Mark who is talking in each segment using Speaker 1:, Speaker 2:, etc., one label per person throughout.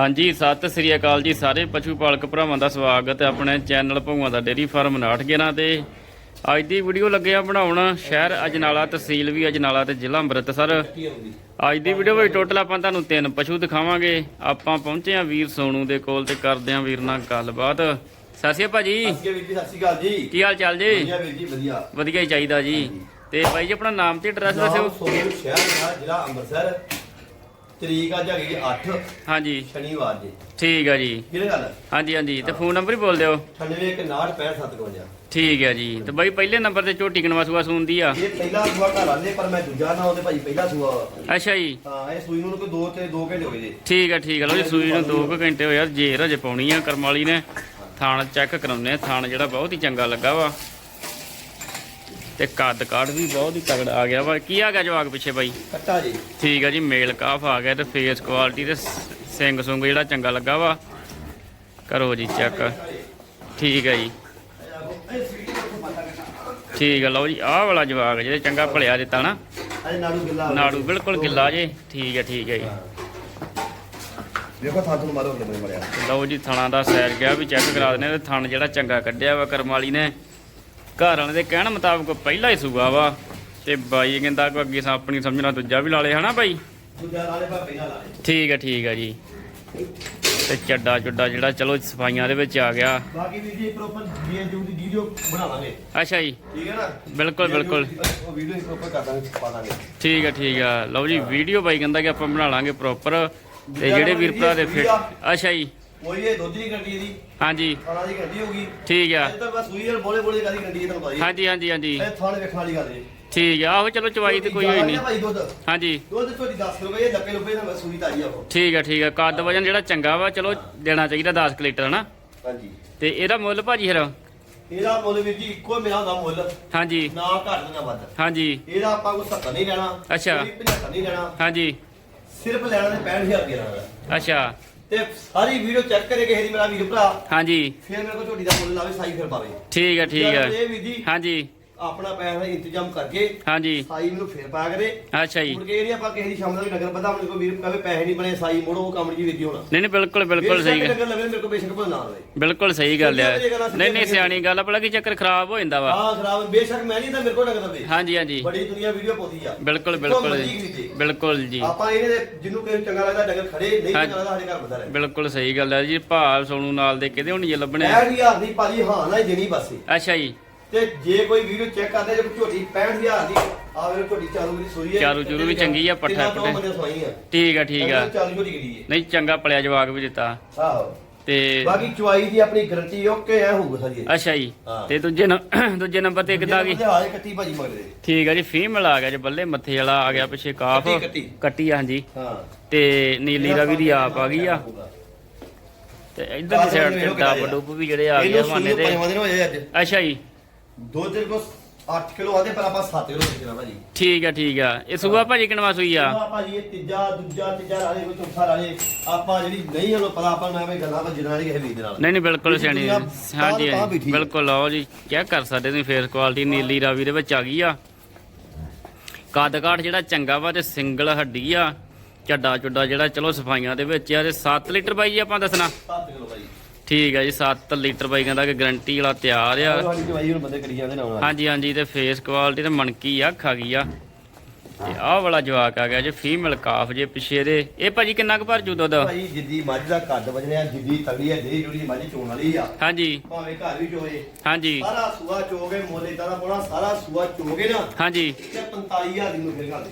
Speaker 1: ਹਾਂਜੀ ਸਤਿ ਸ੍ਰੀ ਅਕਾਲ ਜੀ ਸਾਰੇ ਪਸ਼ੂ ਪਾਲਕ ਭਰਾਵਾਂ ਦਾ ਸਵਾਗਤ ਹੈ ਆਪਣੇ ਚੈਨਲ ਭਗਵਾਨ ਦਾ ਡੇਰੀ ਫਾਰਮ 911 ਤੇ। ਅੱਜ ਦੀ ਵੀਡੀਓ ਲੱਗੇ ਆ ਬਣਾਉਣ ਸ਼ਹਿਰ ਅਜਨਾਲਾ ਤਹਿਸੀਲ ਵੀ ਅਜਨਾਲਾ ਤੇ ਜ਼ਿਲ੍ਹਾ ਅੰਮ੍ਰਿਤਸਰ। ਅੱਜ ਦੀ ਵੀਡੀਓ ਵਿੱਚ ਟੋਟਲ ਆਪਾਂ ਤੁਹਾਨੂੰ ਤਿੰਨ ਪਸ਼ੂ ਦਿਖਾਵਾਂਗੇ। ਆਪਾਂ ਪਹੁੰਚੇ ਆ ਵੀਰ ਸੋਨੂ ਦੇ ਕੋਲ ਤੇ ਕਰਦੇ ਆ ਵੀਰ ਨਾਲ ਗੱਲਬਾਤ। ਸਤਿ ਸ਼੍ਰੀ ਅਕਾਲ ਭਾਜੀ।
Speaker 2: ਅੱਗੇ ਵੀਰ ਜੀ ਸਤਿ ਸ਼੍ਰੀ ਅਕਾਲ ਜੀ।
Speaker 1: ਕੀ ਹਾਲ ਚਾਲ ਜੀ?
Speaker 2: ਵਧੀਆ ਵੀਰ ਜੀ ਵਧੀਆ।
Speaker 1: ਵਧੀਆ ਹੀ ਚਾਹੀਦਾ ਜੀ। ਤੇ ਭਾਈ ਜੀ ਆਪਣਾ ਨਾਮ ਤੇ ਐਡਰੈਸ ਦੱਸਿਓ।
Speaker 2: ਸੋਨੂ ਸ਼ਹਿਰ ਜ਼ਿਲ੍ਹਾ ਅੰਮ੍ਰਿਤਸਰ। ਤਰੀਕ ਅੱਜ ਹੈਗੀ 8
Speaker 1: ਹਾਂਜੀ।
Speaker 2: ਸ਼ਨੀਵਾਰ ਜੀ।
Speaker 1: ਠੀਕ ਆ ਜੀ।
Speaker 2: ਕਿਹੜੇ ਗੱਲ
Speaker 1: ਹਾਂਜੀ ਹਾਂਜੀ। ਤੇ ਫੋਨ ਨੰਬਰ ਹੀ ਬੋਲ ਦਿਓ।
Speaker 2: 9816655752
Speaker 1: ਠੀਕ ਹੈ ਜੀ। ਤੇ ਬਾਈ ਪਹਿਲੇ ਨੰਬਰ ਤੇ ਝੋਟੀ ਕਨਵਾ ਸੂਆ ਸੂੰਦੀ ਆ।
Speaker 2: ਇਹ ਪਹਿਲਾ ਸੂਆ ਘਰ ਆਲੇ ਪਰ ਮੈਂ ਦੂਜਾ ਨਾ ਉਹਦੇ ਭਾਈ ਪਹਿਲਾ ਸੂਆ।
Speaker 1: ਅੱਛਾ ਜੀ।
Speaker 2: ਹਾਂ ਇਹ ਸੂਈ ਨੂੰ ਕੋਈ 2 ਤੇ 2 ਘੰਟੇ ਹੋਏ ਜੀ।
Speaker 1: ਠੀਕ ਹੈ ਠੀਕ ਹੈ ਲਓ ਜੀ ਸੂਈ ਨੂੰ 2 ਘੰਟੇ ਹੋਏ ਯਾਰ ਜੇਰ ਹਜੇ ਪਾਉਣੀ ਆ ਕਰਮ ਵਾਲੀ ਨੇ। ਥਾਣ ਚੈੱਕ ਕਰਾਉਨੇ ਆ। ਥਾਣ ਜਿਹੜਾ ਬਹੁਤ ਹੀ ਚੰਗਾ ਲੱਗਾ ਵਾ। ਤੇ ਕੱਦ ਕਾਠ ਵੀ ਬਹੁਤ ਹੀ ਤਗੜਾ ਆ ਗਿਆ ਵਾ। ਕੀ ਆ ਗਿਆ ਜਵਾਕ ਪਿੱਛੇ ਬਾਈ?
Speaker 2: ਕੱਟਾ ਜੀ।
Speaker 1: ਠੀਕ ਹੈ ਜੀ ਮੇਲ ਕਾਫ ਆ ਗਿਆ ਤੇ ਫੇਸ ਕੁਆਲਿਟੀ ਤੇ ਸਿੰਘ ਸੁੰਗ ਜਿਹੜਾ ਚੰਗਾ ਲੱਗਾ ਵਾ। ਕਰੋ ਜੀ ਚੈੱਕ ਠੀਕ ਹੈ ਜੀ। ਠੀਕ ਹੈ ਲਓ ਜੀ ਆਹ ਵਾਲਾ ਜਵਾਕ ਜਿਹੜੇ ਚੰਗਾ ਭਲਿਆ ਦਿੱਤਾ ਨਾ।
Speaker 2: ਨਾੜੂ।
Speaker 1: ਬਿਲਕੁਲ ਗਿੱਲਾ ਜੇ। ਠੀਕ ਹੈ ਠੀਕ ਹੈ ਜੀ।
Speaker 2: ਦੇਖੋ ਥਾਂ ਮਾਰੋ ਕਿੰਨੇ ਮਰਿਆ
Speaker 1: ਲਓ ਜੀ ਥਣਾ ਦਾ ਸੈਰ ਗਿਆ ਵੀ ਚੈੱਕ ਕਰਾ ਦਿੰਦੇ ਆ ਤੇ ਥਣ ਜਿਹੜਾ ਚੰਗਾ ਕੱਢਿਆ ਵਾ ਕਰਮ ਵਾਲੀ ਨੇ। ਘਰ ਵਾਲੇ ਦੇ ਕਹਿਣ ਮੁਤਾਬਕ ਪਹਿਲਾ ਹੀ ਸੂਗਾ ਵਾ। ਤੇ ਬਾਈ ਕਹਿੰਦਾ ਕੋ ਅੱਗੇ ਸਾ ਆਪਣੀ ਸਮਝਣਾ ਦੂਜਾ ਵੀ ਲਾ ਲੇ ਹਨਾ ਬਾਈ?
Speaker 2: ਦੂਜਾ ਨਾਲੇ ਭਾਪੇ ਨਾਲ ਲਾਏ
Speaker 1: ਠੀਕ ਹੈ ਠੀਕ ਹੈ ਜੀ। ਤੇ ਚੱਡਾ ਚੁੱਡਾ ਜਿਹੜਾ ਚਲੋ ਸਫਾਈਆਂ ਦੇ ਵਿੱਚ ਆ ਗਿਆ।
Speaker 2: ਬਾਕੀ ਵੀਰ ਜੀ ਪ੍ਰੋਪਰ ਜੀਐਨਯੂ ਦੀ ਵੀਡੀਓ ਬਣਾ ਲਾਂਗੇ।
Speaker 1: ਅੱਛਾ ਜੀ।
Speaker 2: ਠੀਕ ਹੈ ਨਾ?
Speaker 1: ਬਿਲਕੁਲ, ਬਿਲਕੁਲ।
Speaker 2: ਉਹ ਵੀਡੀਓ ਹੀ ਪ੍ਰੋਪਰ ਕਰ ਦਾਂਗੇ ਪਾ ਦਾਂਗੇ।
Speaker 1: ਠੀਕ ਹੈ ਠੀਕ ਹੈ ਲਓ ਜੀ ਵੀਡੀਓ ਬਾਈ ਕਹਿੰਦਾ ਕਿ ਆਪਾਂ ਬਣਾ ਲਾਂਗੇ ਪ੍ਰੋਪਰ ਤੇ ਜਿਹੜੇ ਵੀਰ ਭਰਾ ਦੇ ਫਿੱਟ ਅੱਛਾ ਜੀ।
Speaker 2: ਕੋਈ ਇਹ ਦੁੱਧ ਦੀ ਗੱਡੀ ਦੀ
Speaker 1: ਹਾਂਜੀ।
Speaker 2: ਖਾਣਾ ਦੀ ਗੱਡੀ ਹੋਗੀ
Speaker 1: ਠੀਕ ਆ।
Speaker 2: ਤਾਂ ਬਸ ਸੂਈ ਨਾਲ ਬੋਲੇ ਬੋਲੇ ਕਾਦੀ ਗੱਡੀ ਤੁਹਾਨੂੰ ਪਤਾ ਹੀ ਹੈ।
Speaker 1: ਹਾਂਜੀ ਹਾਂਜੀ ਹਾਂਜੀ।
Speaker 2: ਇਹ ਥਾਣੇ ਵੇਖਣ ਵਾਲੀ ਗੱਲ ਹੈ
Speaker 1: ਠੀਕ ਆ ਆਹੋ ਚਲੋ ਚਵਾਈ ਤੇ ਕੋਈ ਹੋਈ ਨਹੀਂ।
Speaker 2: ਭਾਈ ਦੁੱਧ।
Speaker 1: ਹਾਂਜੀ।
Speaker 2: ਦੁੱਧ ਤੁਹਾਡੀ 10 ਕਿਲੋ ਇਹ ਲੱਕੇ ਲੁਪੇ ਨਾਲ ਸੂਈ ਤਾਜੀ ਆ ਉਹ।
Speaker 1: ਠੀਕ ਹੈ ਠੀਕ ਹੈ ਕੱਦ ਵਜਨ ਜਿਹੜਾ ਚੰਗਾ ਵਾ ਚਲੋ ਦੇਣਾ ਚਾਹੀਦਾ 10 ਕੁ ਲੀਟਰ ਹਨਾ?
Speaker 2: ਹਾਂਜੀ।
Speaker 1: ਤੇ ਇਹਦਾ ਮੁੱਲ ਭਾਜੀ ਫਿਰ?
Speaker 2: ਇਹਦਾ ਮੁੱਲ ਵੀਰ ਜੀ ਇੱਕੋ ਮੇਰਾ ਹੁੰਦਾ ਮੁੱਲ।
Speaker 1: ਹਾਂਜੀ।
Speaker 2: ਨਾ ਘੱਟ ਨਾ ਵੱਧ।
Speaker 1: ਹਾਂਜੀ।
Speaker 2: ਇਹਦਾ ਆਪਾਂ ਕੋਈ 70 ਨਹੀਂ ਲੈਣਾ
Speaker 1: ਅੱਛਾ।
Speaker 2: ਕੋਈ 75 ਨਹੀਂ ਲੈਣਾ।
Speaker 1: ਹਾਂਜੀ।
Speaker 2: ਸਿਰਫ ਲੈਣਾ ਤੇ 65000 ਰੁਪਏ ਲੈਣਾ
Speaker 1: ਅੱਛਾ।
Speaker 2: ਤੇ ਸਾਰੀ ਵੀਡੀਓ ਚੈੱਕ ਕਰੇ ਕਿਸੇ ਦੀ ਮੇਰਾ ਵੀਰ ਭਰਾ।
Speaker 1: ਹਾਂਜੀ।
Speaker 2: ਫਿਰ ਮੇਰੇ ਕੋਲ ਝੋਟੀ ਦਾ ਮੁੱਲ ਲਾਵੇ ਸਾਈ ਫਿਰ ਪਾਵੇ।
Speaker 1: ਠੀਕ ਹੈ ਠੀਕ ਹੈ
Speaker 2: ਇਹ ਵੀਰ ਜੀ
Speaker 1: ਹਾਂਜੀ।
Speaker 2: ਆਪਣਾ ਪੈਸਾ ਦਾ ਇੰਤਜ਼ਾਮ ਕਰਕੇ
Speaker 1: ਹਾਂਜੀ।
Speaker 2: ਸਾਈ ਮੈਨੂੰ ਫਿਰ ਪਾ ਕਰੇ
Speaker 1: ਅੱਛਾ ਜੀ।
Speaker 2: ਮੁੜ ਕੇ ਜਿਹੜੀ ਆਪਾਂ ਕਿਸੇ ਦੀ ਸ਼ਾਮ ਦਾ ਵੀ ਨਗਰ ਆਪਣੇ ਕੋਲ ਵੀਰ ਕਹੇ ਪੈਸੇ ਨਹੀਂ ਬਣੇ ਸਾਈ ਮੋੜੋ ਉਹ ਕੰਮ ਜੀ ਜੀ ਹੋਣਾ।
Speaker 1: ਨਹੀਂ ਨਹੀਂ ਬਿਲਕੁਲ ਬਿਲਕੁਲ ਸਹੀ ਗੱਲ।
Speaker 2: ਨਗਰ ਲਵੇ ਮੇਰੇ ਕੋਲ ਬੇਸ਼ੱਕ ਭਲਾ ਨਾ ਲਵੇ
Speaker 1: ਬਿਲਕੁਲ ਸਹੀ ਗੱਲ ਹੈ ਨਹੀਂ ਨਹੀਂ ਸਿਆਣੀ ਗੱਲ ਆ ਭਲਾ ਕੀ ਚੱਕਰ ਖਰਾਬ ਹੋ ਜਾਂਦਾ ਵਾ।
Speaker 2: ਹਾਂ ਖਰਾਬ ਬੇਸ਼ੱਕ ਮੈਂ ਨਹੀਂ ਤਾਂ ਮੇਰੇ ਕੋਲ ਨਗਰ ਲਵੇ
Speaker 1: ਹਾਂਜੀ ਹਾਂਜੀ।
Speaker 2: ਬੜੀ ਦੁਨੀਆ ਵੀਡੀਓ ਪਾਉਂਦੀ ਆ।
Speaker 1: ਬਿਲਕੁਲ ਬਿਲਕੁਲ। ਬਿਲਕੁਲ ਜੀ।
Speaker 2: ਆਪਾਂ ਇਹਨੇ ਜਿਹਨੂੰ ਕਿਸੇ ਚੰਗਾ ਲੱਗਦਾ ਡੰਗਰ ਖੜੇ ਨਹੀਂ। ਚੰਗਾ ਲੱਗਦਾ ਸਾਡੇ ਘਰ ਬੰਦਾ ਰਹੇ।
Speaker 1: ਬਿਲਕੁਲ ਸਹੀ ਗੱਲ ਹੈ ਜੀ ਭਾਵ ਸੋਨੂ ਨਾਲ ਦੇ ਕਿਤੇ ਹੋਣੀ ਜੇ ਲੱਭਣੇ?
Speaker 2: 65000 ਦੀ ਭਾਜੀ ਹਾਂ ਨਾ ਦੇਣੀ ਬਸ।
Speaker 1: ਅੱਛਾ ਜੀ।
Speaker 2: ਤੇ ਜੇ ਕੋਈ ਵੀਡੀਓ ਚੈੱਕ ਕਰਦੇ ਜੇ ਝੋਟੀ 65000 ਦੀ ਆ ਵੇਲੇ ਝੋਟੀ ਚਾਲੂ ਦੀ ਸੂਰੀ ਹੈ
Speaker 1: ਚਾਰੂ ਚੂਰੂ ਵੀ ਚੰਗੀ ਆ, ਪੱਠਾ ਪੁੱਠੇ। ਠੀਕ ਆ ਠੀਕ ਆ।
Speaker 2: ਚਾਲੂ ਝੋਟੀ ਹੈ
Speaker 1: ਨਹੀਂ ਚੰਗਾ ਪਲਿਆ ਜਵਾਕ ਵੀ ਦਿੱਤਾ।
Speaker 2: ਆਹੋ।
Speaker 1: ਤੇ
Speaker 2: ਬਾਕੀ ਚੁਆਈ ਦੀ ਆਪਣੀ ਗਰੰਟੀ ਓਕੇ ਐ ਹੋਊਗਾ ਸਾਜੀ
Speaker 1: ਅੱਛਾ ਜੀ।
Speaker 2: ਹਾਂ।
Speaker 1: ਤੇ ਦੂਜੇ ਦੂਜੇ ਨੰਬਰ ਤੇ ਕਿੱਦਾਂ ਗਈ
Speaker 2: ਹਾਲੇ ਕੱਟੀ ਭਾਜੀ ਮਗਰੇ।
Speaker 1: ਠੀਕ ਆ ਜੀ ਫੀਮੇਲ ਆ ਗਿਆ ਜੀ ਬੱਲੇ ਮੱਥੇ ਵਾਲਾ ਆ ਗਿਆ ਪਿੱਛੇ ਕਾਫ।
Speaker 2: ਕੱਟੀ,
Speaker 1: ਆ ਹਾਂਜੀ।
Speaker 2: ਹਾਂ।
Speaker 1: ਤੇ ਨੀਲੀ ਰਵੀ ਦੀ ਆਪ ਆ ਗਈ ਆ। ਤੇ ਇਧਰ ਦੀ ਸਾਈਡ ਤੇ ਡੱਬ ਡੁੱਬ ਵੀ ਜਿਹੜੇ ਆ ਗਏ ਹਵਾਨੇ
Speaker 2: ਸੂਈ ਅੱਜ।
Speaker 1: ਅੱਛਾ ਜੀ।
Speaker 2: ਦੁੱਧ ਦੇ ਕੋਲ 8 ਕਿਲੋ ਆਦੇ ਪਰ ਆਪਾਂ 7 ਕਿਲੋ ਦੇਣਾ ਭਾਜੀ
Speaker 1: ਠੀਕ ਆ ਠੀਕ ਆ। ਇਹ ਸੂਆ ਭਾਜੀ ਕਿਨਵਾ ਸੂਈ ਆ?
Speaker 2: ਭਾਜੀ ਇਹ ਤੀਜਾ ਦੂਜਾ ਤੀਜਾ ਰਾਲੇ ਕੋਈ ਚੌਥਾ ਰਾਲੇ ਆਪਾਂ ਜਿਹੜੀ ਨਹੀਂ ਉਹਨੂੰ ਪਤਾ ਆਪਾਂ ਨਾ ਵੀ ਗੱਲਾਂ ਭੱਜਣ ਵਾਲੀ ਕਿਸੇ ਵੀਰ ਨਾਲ।
Speaker 1: ਨਹੀਂ ਨਹੀਂ ਬਿਲਕੁਲ ਸਿਆਣੀ ਹਾਂਜੀ। ਬਿਲਕੁਲ ਲਓ ਜੀ ਚੈੱਕ ਕਰ ਸਕਦੇ ਤੁਸੀਂ ਫੇਸ ਕੁਆਲਿਟੀ ਨੀਲੀ ਰਾਵੀ ਦੇ ਵਿੱਚ ਆ ਗਈ ਆ। ਕੱਦ ਕਾਠ ਜਿਹੜਾ ਚੰਗਾ ਵਾ ਤੇ ਸਿੰਗਲ ਹੱਡੀ ਆ। ਚੱਡਾ ਚੁੱਡਾ ਜਿਹੜਾ ਚਲੋ ਸਫਾਈਆਂ ਦੇ ਵਿੱਚ ਆ ਤੇ 7 ਲੀਟਰ ਬਾਈ ਆਪਾਂ ਦੱਸਣਾ।
Speaker 2: 7 ਕਿਲੋ ਭਾਜੀ
Speaker 1: ਠੀਕ ਆ ਜੀ 7 ਲੀਟਰ ਬਾਈ ਕਹਿੰਦਾ ਕਿ ਗਰੰਟੀ ਵਾਲਾ ਤਿਆਰ ਆ।
Speaker 2: ਤੁਹਾਡੀ ਦਵਾਈ ਹੁਣ ਬੰਦੇ ਕਰੀ ਜਾਂਦੇ ਨੇ ਆਉਣਾ
Speaker 1: ਹਾਂਜੀ ਹਾਂਜੀ ਤੇ ਫੇਸ ਕੁਆਲਿਟੀ ਤੇ ਮਣਕੀ ਆ ਖਾ ਗਈ ਆ। ਤੇ ਆਹ ਵਾਲਾ ਜਵਾਕ ਆ ਗਿਆ ਜੇ ਫੀਮੇਲ ਕਾਫ ਜੇ ਪਿਛੇ ਦੇ। ਇਹ ਭਾਜੀ ਕਿੰਨਾ ਕੁ ਭਰ ਜੂ ਦੁੱਧ?
Speaker 2: ਭਾਈ ਜਿੱਦੀ ਮੱਝ ਦਾ ਕੱਦ ਵਜਣਿਆ ਜਿੱਦੀ ਤਗੜੀ ਹੈ ਜਿਹੜੀ ਜਿਹੜੀ ਮੱਝ ਚੋਣ ਵਾਲੀ ਆ।
Speaker 1: ਹਾਂਜੀ।
Speaker 2: ਭਾਵੇਂ ਘਰ ਵੀ ਚੋਏ
Speaker 1: ਹਾਂਜੀ।
Speaker 2: ਸਾਰਾ ਸੂਆ ਚੋਗੇ ਮੋਲੇ ਦਾ ਪਾਉਣਾ ਸਾਰਾ ਸੂਆ ਚੋਗੇ ਨਾ।
Speaker 1: ਹਾਂਜੀ।
Speaker 2: ਤੇ 45000 ਦੀ ਨੂੰ ਫਿਰ ਘਾਲੇ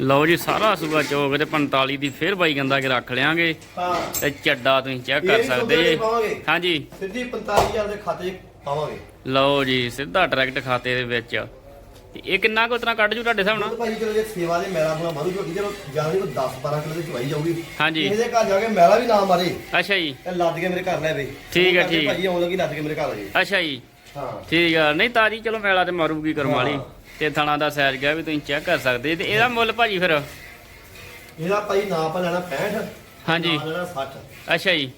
Speaker 1: ਲਓ ਜੀ ਸਾਰਾ ਸੂਆ ਚੋਕ ਤੇ 45 ਦੀ ਫੇਰ ਬਾਈ ਕਹਿੰਦਾ ਕਿ ਰੱਖ ਲਿਆਂਗੇ।
Speaker 2: ਹਾਂ।
Speaker 1: ਤੇ ਚੱਡਾ ਤੁਸੀਂ ਚੈੱਕ ਕਰ ਸਕਦੇ ਜੀ। ਹਾਂਜੀ।
Speaker 2: ਸਿੱਧੀ 45000 ਦੇ ਖਾਤੇ 'ਚ ਪਾਵਾਂਗੇ।
Speaker 1: ਲਓ ਜੀ ਸਿੱਧਾ ਡਾਇਰੈਕਟ ਖਾਤੇ ਦੇ ਵਿੱਚ। ਤੇ ਇਹ ਕਿੰਨਾ ਕੁ ਉਤਨਾ ਕੱਢ ਜੂ ਤੁਹਾਡੇ ਹਿਸਾਬ ਨਾਲ?
Speaker 2: ਭਾਈ ਚਲੋ ਜੇ ਸੇਵਾ ਦੇ ਮੈਲਾ ਬਣਾ ਮਾਰੂ ਝੋਟੀ ਚਲੋ ਜ਼ਿਆਦਾ ਕੋਈ 10 12 ਕਿਲੋ ਦੀ ਚਵਾਈ ਜਾਊਗੀ।
Speaker 1: ਹਾਂਜੀ।
Speaker 2: ਕਿਸੇ ਦੇ ਘਰ ਜਾ ਕੇ ਮੈਲਾ ਵੀ ਨਾ ਮਾਰੇ।
Speaker 1: ਅੱਛਾ ਜੀ।
Speaker 2: ਤੇ ਲੱਦ ਕੇ ਮੇਰੇ ਘਰ ਲੈ ਵੇ
Speaker 1: ਠੀਕ ਹੈ, ਠੀਕ।
Speaker 2: ਭਾਈ ਆਉਣ ਲੱਗੀ ਲੱਦ ਕੇ ਮੇਰੇ ਘਰ ਆ ਜੇ।
Speaker 1: ਅੱਛਾ ਜੀ।
Speaker 2: ਹਾਂ।
Speaker 1: ਠੀਕ ਆ। ਨਹੀਂ ਤਾਜੀ ਚਲੋ ਮੇਲਾ ਤੇ ਮਾਰੂਗੀ ਕਰਮ ਵਾਲੀ।
Speaker 2: ਹਾਂ।
Speaker 1: ਤੇ ਥਣਾ ਦਾ ਸਾਈਜ਼ ਗਿਆ ਵੀ ਤੁਸੀਂ ਚੈੱਕ ਕਰ ਸਕਦੇ ਤੇ ਇਹਦਾ ਮੁੱਲ ਭਾਜੀ ਫਿਰ?
Speaker 2: ਇਹਦਾ ਭਾਈ ਨਾ ਆਪਾਂ ਲੈਣਾ 65
Speaker 1: ਹਾਂਜੀ।
Speaker 2: ਨਾ ਲੈਣਾ 60
Speaker 1: ਅੱਛਾ ਜੀ।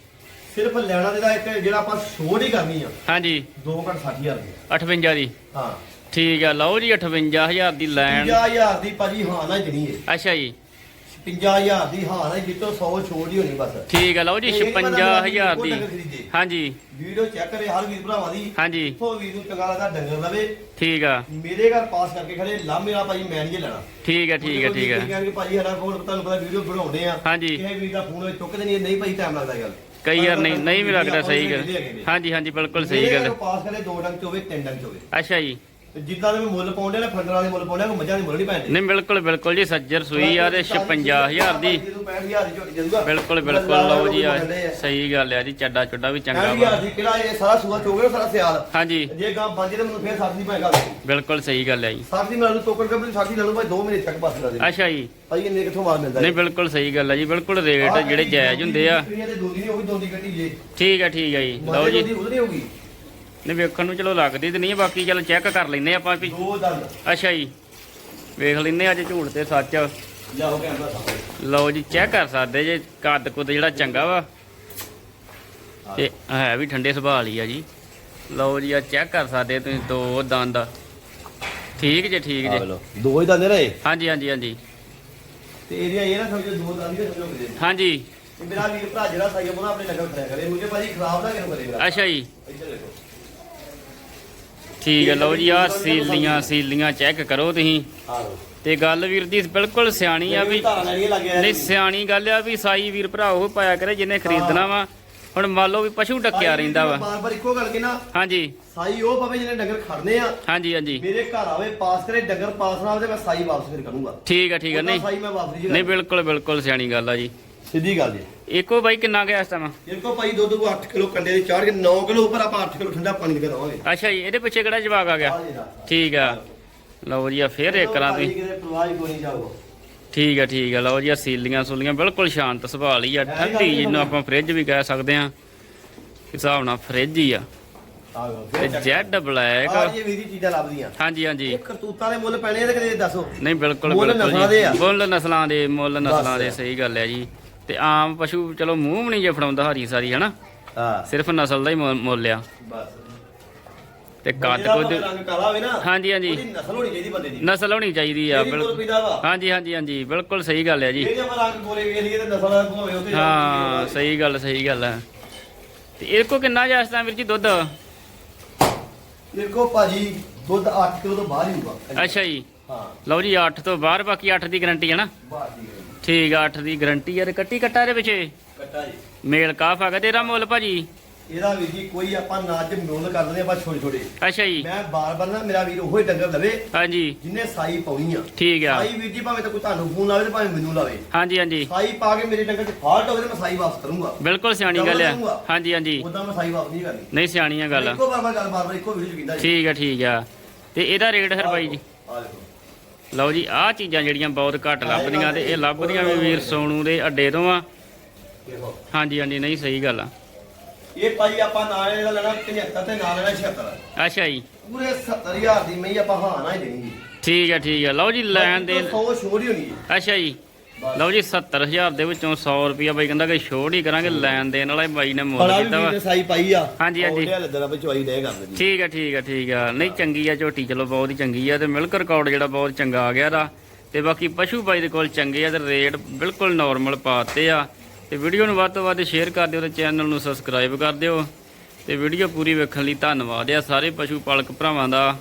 Speaker 2: ਸਿਰਫ ਲੈਣਾ ਜਿਹੜਾ ਇੱਕ ਜਿਹੜਾ ਆਪਾਂ ਛੋੜ ਹੀ ਕਰਨੀ ਆ
Speaker 1: ਹਾਂਜੀ।
Speaker 2: 2 ਘੱਟ 60000 ਦੀ।
Speaker 1: 58 ਦੀ?
Speaker 2: ਹਾਂ।
Speaker 1: ਠੀਕ ਆ ਲਓ ਜੀ 58000 ਦੀ ਲੈਣ।
Speaker 2: 50000 ਦੀ ਭਾਜੀ ਹਾਂ ਨਾ ਜਣੀ ਹੈ
Speaker 1: ਅੱਛਾ ਜੀ।
Speaker 2: 50000 ਦੀ ਹਾਂ ਜਿੱਤੋਂ 100 ਛੋੜ ਹੀ ਹੋਣੀ ਬਸ।
Speaker 1: ਠੀਕ ਹੈ ਲਓ ਜੀ
Speaker 2: ਇਹ ਨੀ ਪਤਾ ਲੱਗਦਾ
Speaker 1: 56000
Speaker 2: ਵੀ
Speaker 1: ਦੀ।
Speaker 2: ਡੰਗਰ ਖਰੀਦੇ।
Speaker 1: ਹਾਂਜੀ।
Speaker 2: ਵੀਡੀਓ ਚੈੱਕ ਕਰੇ ਹਰ ਵੀਰ ਭਰਾਵਾਂ ਦੀ।
Speaker 1: ਹਾਂਜੀ।
Speaker 2: ਇੱਥੋਂ ਵੀਰ ਨੂੰ ਚੰਗਾ ਲੱਗਦਾ ਡੰਗਰ ਲਵੇ।
Speaker 1: ਠੀਕ ਆ।
Speaker 2: ਮੇਰੇ ਘਰ ਪਾਸ ਕਰਕੇ ਖੜੇ ਲਾਮੇ ਆ ਭਾਈ ਮੈਂ ਨਹੀਂ ਲੈਣਾ।
Speaker 1: ਠੀਕ ਹੈ ਠੀਕ ਹੈ ਠੀਕ ਹੈ
Speaker 2: ਕਹਿੰਦੇ ਭਾਈ ਸਾਡਾ ਕੋਲ ਤੁਹਾਨੂੰ ਪਤਾ ਵੀਡੀਓ ਬਣਾਉਂਦੇ ਆ।
Speaker 1: ਹਾਂਜੀ।
Speaker 2: ਕਿਸੇ ਵੀਰ ਦਾ ਫੋਨ ਚੁੱਕਦੇ ਨਹੀਂ ਨਹੀਂ ਭਾਈ ਟਾਈਮ ਲੱਗਦਾ ਗੱਲ।
Speaker 1: ਕਈ ਵਾਰ ਨਹੀਂ ਨਹੀਂ ਵੀ ਲੱਗਦਾ ਸਹੀ ਗੱਲ। ਹਾਂਜੀ ਹਾਂਜੀ ਬਿਲਕੁਲ ਸਹੀ ਗੱਲ।
Speaker 2: ਪਾਸ ਕਰੇ ਦੋ ਡੰਗ ਚ ਹੋਵੇ ਤਿੰਨ ਡੰਗ ਚ ਹੋਵੇ।
Speaker 1: ਅੱਛਾ ਜੀ।
Speaker 2: ਤੇ ਜਿੱਦਾਂ ਦੇ ਮੈਂ ਮੁੱਲ ਪਾਉਂਦੇ ਨੇ ਫੰਡਰਾਂ ਦੇ ਮੁੱਲ ਪਾਉਂਦੇ ਆ ਮੱਝਾਂ ਦੇ ਮੁੱਲ ਨਹੀਂ ਪੈਂਦੇ।
Speaker 1: ਨਹੀਂ ਬਿਲਕੁਲ ਬਿਲਕੁਲ ਜੀ ਸੱਜਰ ਸੂਈ ਆ ਤੇ 56000 ਦੀ।
Speaker 2: 65000 ਦੀ ਝੋਟੀ ਦੇ ਦੂਗਾ
Speaker 1: ਬਿਲਕੁਲ ਬਿਲਕੁਲ ਲਓ ਜੀ ਆ ਸਹੀ ਗੱਲ ਹੈ ਜੀ ਚੱਡਾ ਚੁੱਡਾ ਵੀ ਚੰਗਾ ਵਾ।
Speaker 2: 65000 ਦੀ ਕਿਹੜਾ ਇਹ ਸਾਰਾ ਸੂਆ ਚੋਗੇ ਸਾਰਾ ਸਿਆਲ?
Speaker 1: ਹਾਂਜੀ।
Speaker 2: ਜੇ ਗਾਂ ਪੰਜ ਤੇ ਮੈਨੂੰ ਫੇਰ 60 ਦੀ ਪੈਗਾ
Speaker 1: ਬਿਲਕੁਲ ਸਹੀ ਗੱਲ ਹੈ ਜੀ।
Speaker 2: 60 ਦੀ ਮੈਨੂੰ ਟੋਕਰ ਕੇ ਮੈਨੂੰ 60 ਦੀ ਲੈ ਲਓ ਭਾਈ 2 ਮਹੀਨੇ ਤੱਕ ਪਾਸ ਕਰਾ ਦੇ।
Speaker 1: ਅੱਛਾ ਜੀ।
Speaker 2: ਭਾਈ ਇੰਨੇ ਕਿੱਥੋਂ ਮਾਲ ਮਿਲਦਾ
Speaker 1: ਨਹੀਂ ਬਿਲਕੁਲ ਸਹੀ ਗੱਲ ਹੈ ਜੀ ਬਿਲਕੁਲ ਰੇਟ ਜਿਹੜੇ ਜਾਇਜ਼ ਹੁੰਦੇ ਆ। ਠੀਕ ਹੈ ਠੀਕ ਹੈ ਜੀ ਲਓ ਜੀ। ਨਹੀਂ ਵੇਖਣ ਨੂੰ ਚਲੋ ਲੱਗਦੀ ਤੇ ਨਹੀਂ ਬਾਕੀ ਚਲੋ ਚੈੱਕ ਕਰ ਲੈਨੇ ਆਪਾਂ ਵੀ।
Speaker 2: ਦੋ ਦੰਦ।
Speaker 1: ਅੱਛਾ ਜੀ। ਵੇਖ ਲੈਨੇ ਅੱਜ ਝੂਠ ਤੇ ਸੱਚ।
Speaker 2: ਲਿਆਓ ਸਾਹਮਣੇ
Speaker 1: ਲਓ ਜੀ ਚੈੱਕ ਕਰ ਸਕਦੇ ਜੇ ਕੱਦ ਕੁੱਦ ਜਿਹੜਾ ਚੰਗਾ ਵਾ। ਤੇ ਹੈ ਵੀ ਠੰਡੇ ਸੁਭਾਅ ਵਾਲੀ ਆ ਜੀ। ਲਓ ਜੀ ਆ ਚੈੱਕ ਕਰ ਸਕਦੇ ਤੁਸੀਂ ਦੋ ਦੰਦ। ਠੀਕ ਜੇ ਠੀਕ ਜੇ।
Speaker 2: ਦੋ ਹੀ ਦੰਦ ਰਹੇ
Speaker 1: ਹਾਂਜੀ ਹਾਂਜੀ ਹਾਂਜੀ।
Speaker 2: ਤੇ ਇਹਦੀਆਂ ਇਹ ਨਾ ਸਮਝੋ ਦੋ ਦੰਦ ਹੀ ਸਮਝੋ
Speaker 1: ਹਾਂਜੀ।
Speaker 2: ਮੇਰਾ ਵੀਰ ਭਰਾ ਜਿਹੜਾ ਸਾਈ ਆਪਣਾ ਆਪਣੇ ਨਕਲ ਕਰਿਆ ਕਰੇ। ਮੁਝੇ ਭਾਜੀ ਖਰਾਬ ਨਾ ਕਿਉਂ ਕਰੇ ਮੇਰਾ।
Speaker 1: ਅੱਛਾ ਜੀ।
Speaker 2: ਇੱਧਰ ਦੇਖੋ।
Speaker 1: ਠੀਕ ਹੈ ਲਓ ਜੀ ਆ ਸੀਲੀਆਂ ਸੀਲੀਆਂ ਚੈੱਕ ਕਰੋ ਤੁਸੀਂ। ਤੇ ਗੱਲ ਵੀਰ ਦੀ ਬਿਲਕੁਲ ਸਿਆਣੀ ਆ ਵੀ ਨਹੀਂ ਸਿਆਣੀ ਗੱਲ ਆ ਵੀ ਸਾਈ ਵੀਰ ਭਰਾ ਉਹ ਪਾਇਆ ਕਰੇ ਜਿਹਨੇ ਖਰੀਦਣਾ ਵਾ। ਹੁਣ ਮੰਨ ਲਓ ਵੀ ਪਸ਼ੂ ਟੱਕਿਆ ਰਹਿੰਦਾ ਵਾ।
Speaker 2: ਬਾਰ ਬਾਰ ਇੱਕੋ ਗੱਲ ਕਿ ਨਾ
Speaker 1: ਹਾਂਜੀ।
Speaker 2: ਸਾਈ ਉਹ ਪਵੇ ਜਿਹਨੇ ਡੰਗਰ ਖੜਨੇ ਆ
Speaker 1: ਹਾਂਜੀ ਹਾਂਜੀ।
Speaker 2: ਮੇਰੇ ਘਰ ਆਵੇ ਪਾਸ ਕਰੇ ਡੰਗਰ ਪਾਸ ਨਾ ਆਵੇ ਤੇ ਮੈਂ ਸਾਈ ਵਾਪਸ ਫਿਰ ਕਰੂੰਗਾ।
Speaker 1: ਠੀਕ ਆ ਠੀਕ ਆ। ਨਹੀਂ
Speaker 2: ਸਾਈ ਮੈਂ ਵਾਪਸ ਨਹੀਂ
Speaker 1: ਬਿਲਕੁਲ ਬਿਲਕੁਲ ਸਿਆਣੀ ਗੱਲ ਆ ਜੀ।
Speaker 2: ਸਿੱਧੀ ਗੱਲ ਜੀ
Speaker 1: ਇੱਕੋ ਬਾਈ ਕਿੰਨਾ ਗਿਆ ਇਸ ਟਾਈਮ
Speaker 2: ਕੋ ਭਾਈ ਦੁੱਧ ਕੋ 8 ਕਿਲੋ ਕੰਡੇ ਦੇ ਚਾੜ ਕੇ 9 ਕਿਲੋ ਉੱਪਰ ਆਪਾਂ 8 ਕਿਲੋ ਠੰਡਾ ਪਾਣੀ ਦੇ ਦਵਾਂਗੇ
Speaker 1: ਅੱਛਾ ਜੀ ਇਹਦੇ ਪਿੱਛੇ ਕਿਹੜਾ ਜਵਾਬ ਆ ਗਿਆ? ਠੀਕ ਆ। ਲਓ ਜੀ ਆ ਫੇਰ ਇੱਕ ਰਾਂ ਦੀ
Speaker 2: ਕਿਤੇ ਪ੍ਰਵਾਹ ਹੀ ਕੋਈ ਨਹੀਂ ਜਾਊਗਾ।
Speaker 1: ਠੀਕ ਆ ਠੀਕ ਆ। ਲਓ ਜੀ ਆ ਸੀਲੀਆਂ ਸੂਲੀਆਂ ਬਿਲਕੁਲ ਸ਼ਾਂਤ ਸੁਭਾਅ ਲਈ ਆ। ਠੰਡੀ ਜਿਹਨੂੰ ਆਪਾਂ ਫ੍ਰਿਜ ਵੀ ਕਹਿ ਸਕਦੇ ਆ। ਹਿਸਾਬ ਨਾਲ ਫ੍ਰਿਜ ਹੀ ਆ। ਤੇ ਜੈਡ ਬਲੈਕ
Speaker 2: ਆ। ਇਹ ਵੀਰੀ ਚੀਜ਼ਾਂ ਲੱਭਦੀਆਂ।
Speaker 1: ਹਾਂਜੀ ਹਾਂਜੀ।
Speaker 2: ਇਹ ਕਰਤੂਤਾਂ ਦੇ ਮੁੱਲ ਪੈਣੇ ਤੇ ਕਦੇ ਦੱਸੋ।
Speaker 1: ਨਹੀਂ ਬਿਲਕੁਲ ਬਿਲਕੁਲ। ਜੀ। ਮੁੱਲ ਨਸਲਾਂ ਦੇ ਮੁੱਲ ਨਸਲਾਂ ਦੇ। ਸਹੀ ਗੱਲ ਹੈ ਜੀ। ਤੇ ਆਮ ਪਸ਼ੂ ਚਲੋ ਮੂੰਹ ਵੀ ਨਹੀਂ ਜੇ ਫੜਾਉਂਦਾ ਹਰੀ ਸਾਰੀ ਹਨਾ?
Speaker 2: ਹਾਂ।
Speaker 1: ਸਿਰਫ ਨਸਲ ਦਾ ਹੀ ਮੁੱਲ- ਮੁੱਲ ਆ।
Speaker 2: ਬਸ।
Speaker 1: ਤੇ ਕੱਦ
Speaker 2: ਜਿਹੜਾ
Speaker 1: ਕੁੱਦ
Speaker 2: ਭਾਵੇਂ ਰੰਗ ਕਾਲਾ ਹੋਵੇ ਨਾ
Speaker 1: ਹਾਂਜੀ ਹਾਂਜੀ।
Speaker 2: ਨਸਲ ਹੋਣੀ ਚਾਹੀਦੀ ਬੰਦੇ ਦੀ।
Speaker 1: ਨਸਲ ਹੋਣੀ ਚਾਹੀਦੀ ਆ ਬਿਲਕੁਲ।
Speaker 2: ਪੀਦਾ ਵਾ।
Speaker 1: ਹਾਂਜੀ ਹਾਂਜੀ ਹਾਂਜੀ ਬਿਲਕੁਲ ਸਹੀ ਗੱਲ ਹੈ ਜੀ।
Speaker 2: ਇਹ ਜੇ ਆਪਾਂ ਰੰਗ ਗੋਰੇ ਵੇਖ ਲਈਏ ਤੇ ਨਸਲ ਦਾ ਹੋਵੇ ਉਹਦੇ
Speaker 1: ਹਾਂ ਸਹੀ ਗੱਲ ਸਹੀ ਗੱਲ ਹੈ ਤੇ ਇਹ ਕੋ ਕਿੰਨਾ ਜਾ ਇਸ ਟਾਈਮ ਵੀਰ ਜੀ ਦੁੱਧ?
Speaker 2: ਦੇਖੋ ਭਾਜੀ ਦੁੱਧ 8 ਕਿਲੋ ਤੋਂ ਬਾਹਰ ਹੀ ਹੋਊਗਾ।
Speaker 1: ਅੱਛਾ ਜੀ।
Speaker 2: ਹਾਂ।
Speaker 1: ਲਓ ਜੀ 8 ਤੋਂ ਬਾਹਰ ਬਾਕੀ 8 ਦੀ ਗਾਰੰਟੀ ਹੈ ਨਾ।
Speaker 2: ਬਾਹਰ ਦੀ।
Speaker 1: ਠੀਕ ਆ 8 ਦੀ ਗਾਰੰਟੀ ਆ ਤੇ ਕੱਟੀ ਕੱਟਾ ਇਹਦੇ ਪਿੱਛੇ?
Speaker 2: ਕੱਟਾ ਜੀ।
Speaker 1: ਮੇਲ ਕਾਫ ਹੈਗਾ ਤੇਰਾ ਮੁੱਲ ਭਾਜੀ?
Speaker 2: ਇਹਦਾ ਵੀਰ ਜੀ ਕੋਈ ਆਪਾਂ ਨਾ ਚ ਮੁੱਲ ਕਰ ਦਿੰਦੇ ਆਪਾਂ ਛੋਟੇ ਛੋਟੇ।
Speaker 1: ਅੱਛਾ ਜੀ।
Speaker 2: ਮੈਂ ਬਾਰ ਬਾਰ ਨਾ ਮੇਰਾ ਵੀਰ ਉਹੀ ਡੰਗਰ ਲਵੇ
Speaker 1: ਹਾਂਜੀ।
Speaker 2: ਜਿੰਨੇ ਸਾਈ ਪਾਉਣੀ ਆ।
Speaker 1: ਠੀਕ ਆ।
Speaker 2: ਸਾਈ ਵੀਰ ਜੀ ਭਾਵੇਂ ਤਾਂ ਕੋਈ ਤੁਹਾਨੂੰ ਫੋਨ ਲਾਵੇ ਤੇ ਭਾਵੇਂ ਮੈਨੂੰ ਲਾਵੇ।
Speaker 1: ਹਾਂਜੀ ਹਾਂਜੀ।
Speaker 2: ਸਾਈ ਪਾ ਕੇ ਮੇਰੇ ਡੰਗਰ 'ਚ ਫਾਲਟ ਹੋਵੇ ਤੇ ਮੈਂ ਸਾਈ ਵਾਪਸ ਕਰੂੰਗਾ।
Speaker 1: ਬਿਲਕੁਲ ਸਿਆਣੀ ਗੱਲ ਆ। ਹਾਂਜੀ ਹਾਂਜੀ।
Speaker 2: ਉਦਾਂ ਮੈਂ ਸਾਈ ਵਾਪਸ ਨਹੀਂ ਕਰਨੀ।
Speaker 1: ਨਹੀਂ ਸਿਆਣੀ ਆ। ਗੱਲ
Speaker 2: ਇੱਕੋ ਬਾਰ ਬਾਰ ਗੱਲ ਬਾਰ ਬਾਰ ਇੱਕੋ ਵੀਡੀਓ ਚ ਕਹਿੰਦਾ
Speaker 1: ਠੀਕ ਆ ਠੀਕ ਆ। ਤੇ ਇਹਦਾ ਰੇਟ ਫਿਰ ਬਾਈ ਜੀ?
Speaker 2: ਆ ਦੇਖੋ।
Speaker 1: ਲਓ ਜੀ ਆਹ ਚੀਜ਼ਾਂ ਜਿਹੜੀਆਂ ਬਹੁਤ ਘੱਟ ਲੱਭਦੀਆਂ ਤੇ ਇਹ ਲੱਭਦੀਆਂ ਵੀ ਵੀਰ ਸੋਨੂ ਦੇ ਅੱਡੇ ਤੋਂ ਆ।
Speaker 2: ਦੇਖੋ।
Speaker 1: ਹਾਂਜੀ ਹਾਂਜੀ ਨਹੀਂ ਸਹੀ ਗੱਲ ਆ।
Speaker 2: ਇਹ ਭਾਈ ਆਪਾਂ ਨਾਲ ਇਹਦਾ ਲੈਣਾ 75 ਤੇ ਨਾਲ ਲੈਣਾ 76
Speaker 1: ਅੱਛਾ ਜੀ।
Speaker 2: ਪੂਰੇ 70000 ਦੀ ਮਈ ਆਪਾਂ ਹਾਂ ਨਾ ਹੀ ਦੇਣੀ ਜੀ।
Speaker 1: ਠੀਕ ਆ ਠੀਕ ਆ। ਲਓ ਜੀ ਲੈਣ ਦੇ
Speaker 2: 100 ਛੋੜ ਹੀ ਹੋਣੀ ਹੈ
Speaker 1: ਅੱਛਾ ਜੀ। ਲਓ ਜੀ 70000 ਦੇ ਵਿੱਚੋਂ 100 ਰੁਪਿਆ ਬਾਈ ਕਹਿੰਦਾ ਕਿ ਛੋੜ ਹੀ ਕਰਾਂਗੇ ਲੈਣ ਦੇਣ ਵਾਲਾ ਬਾਈ ਨੇ ਮੁੱਲ
Speaker 2: ਵੀ
Speaker 1: ਕੀਤਾ ਵਾ।
Speaker 2: ਸਾਈ ਪਾਈ ਆ।
Speaker 1: ਹਾਂਜੀ, ਹਾਂਜੀ।
Speaker 2: ਉਹਦੇ ਲੱਦਣਾ ਵਿੱਚ ਚਵਾਈ ਦੇ
Speaker 1: ਠੀਕ ਆ ਠੀਕ ਆ ਠੀਕ ਆ। ਨਹੀਂ ਚੰਗੀ ਆ ਝੋਟੀ ਚਲੋ ਬਹੁਤ ਹੀ ਚੰਗੀ ਆ ਤੇ ਮਿਲਕ ਰਿਕਾਰਡ ਜਿਹੜਾ ਬਹੁਤ ਚੰਗਾ ਆ ਗਿਆ ਦਾ ਤੇ ਬਾਕੀ ਪਸ਼ੂ ਬਾਈ ਦੇ ਕੋਲ ਚੰਗੇ ਆ ਤੇ ਰੇਟ ਬਿਲਕੁਲ ਨਾਰਮਲ ਪਾਤੇ ਆ। ਤੇ ਵੀਡੀਓ ਨੂੰ ਵੱਧ ਤੋਂ ਵੱਧ ਸ਼ੇਅਰ ਕਰ ਦਿਓ ਤੇ ਚੈਨਲ ਨੂੰ ਸਬਸਕ੍ਰਾਈਬ ਕਰ ਦਿਓ। ਤੇ ਵੀਡੀਓ ਪੂਰੀ ਵੇਖਣ ਲਈ ਧੰਨਵਾਦ ਆ ਸਾਰੇ ਪਸ਼ੂ ਪਾਲਕ ਭਰਾਵਾਂ ਦਾ।